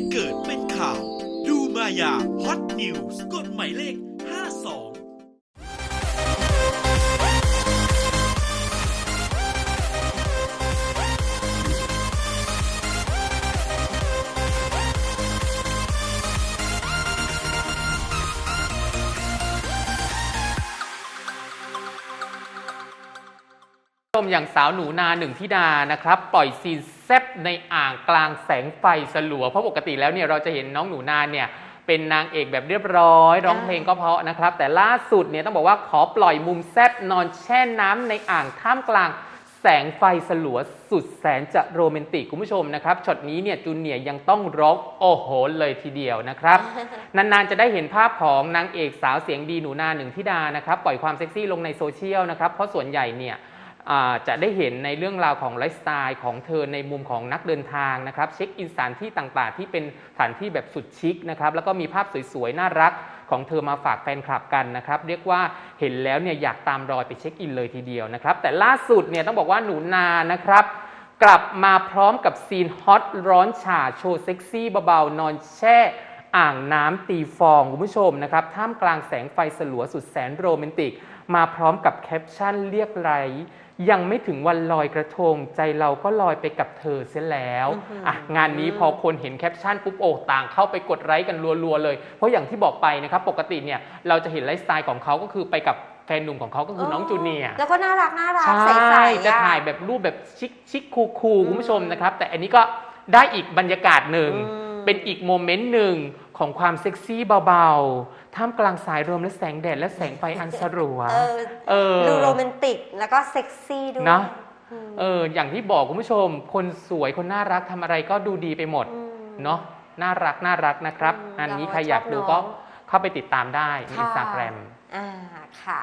ตุเกิดเป็นข่าว ดูมายาฮอตนิวส์กฎหมายเลข 52 ชมอย่างสาวหนูนาหนึ่งธิดานะครับ ปล่อยซีนแซบในอ่างกลางแสงไฟสลัวเพราะปกติแล้วเนี่ยเราจะเห็นน้องหนูนาเนี่ยเป็นนางเอกแบบเรียบร้อย ร้องเพลงก็เพราะนะครับ แต่ล่าสุดเนี่ยต้องบอกว่าขอปล่อยมุมแซบนอนแช่น้ำในอ่างท่ามกลางแสงไฟสลัวสุดแสนจะโรแมนติกคุณผู้ชมนะครับช็อตนี้เนี่ยจูเนียร์ยังต้องร้องโอ้โหเลยทีเดียวนะครับ นานๆจะได้เห็นภาพของนางเอกสาวเสียงดีหนูนาหนึ่งธิดานะครับ ปล่อยความเซ็กซี่ลงในโซเชียลนะครับ เพราะส่วนใหญ่เนี่ย จะได้เห็นในเรื่องราวของไลฟ์สไตล์ของเธอในมุมของนักเดินทางนะครับ เช็คอินสถานที่ต่างๆ ที่เป็นสถานที่แบบสุดชิคนะครับ แล้วก็มีภาพสวยๆ น่ารักของเธอมาฝากแฟนคลับกันนะครับ เรียกว่าเห็นแล้วเนี่ยอยากตามรอยไปเช็คอินเลยทีเดียวนะครับ แต่ล่าสุดเนี่ยต้องบอกว่าหนูนานะครับกลับมาพร้อมกับซีนฮอตร้อนฉ่าโชว์เซ็กซี่เบาๆนอนแช่อ่างน้ำตีฟองคุณผู้ชมนะครับท่ามกลางแสงไฟสลัวสุดแสนโรแมนติก มาพร้อมกับแคปชั่นเรียกไร ยังไม่ถึงวันลอยกระทง ใจเราก็ลอยไปกับเธอเสียแล้วอะงานนี้พอคนเห็นแคปชั่นปุ๊บโอ้ต่างเข้าไปกดไลค์กันรัวๆเลย เพราะอย่างที่บอกไปนะครับปกติเนี่ยเราจะเห็นไลฟ์สไตล์ของเขาก็คือไปกับแฟนหนุ่มของเขาก็คือน้องจูเนียร์แล้วก็น่ารักน่ารักใช่ใสๆจะอถ่ายแบบรูปแบบชิคชิคคูคูลๆคุณผู้ชมนะครับ แต่อันนี้ก็ได้อีกบรรยากาศหนึ่งอืมเป็นอีกโมเมนต์หนึ่ง ของความเซ็กซี่เบาๆ ท่ามกลางสายลมและแสงแดดและแสงไฟอันสลัวเออ เออ ดูโรแมนติกแล้วก็เซ็กซี่ด้วยเนอะอืมเออ อย่างที่บอกคุณผู้ชม คนสวยคนน่ารักทำอะไรก็ดูดีไปหมดอืมเนาะน่ารักน่ารักนะครับ อืมอันนี้เราใครอยากดูชอบน้ก็องเข้าไปติดตามได้ในค่ะ อินสตาแกรม อ่าค่ะ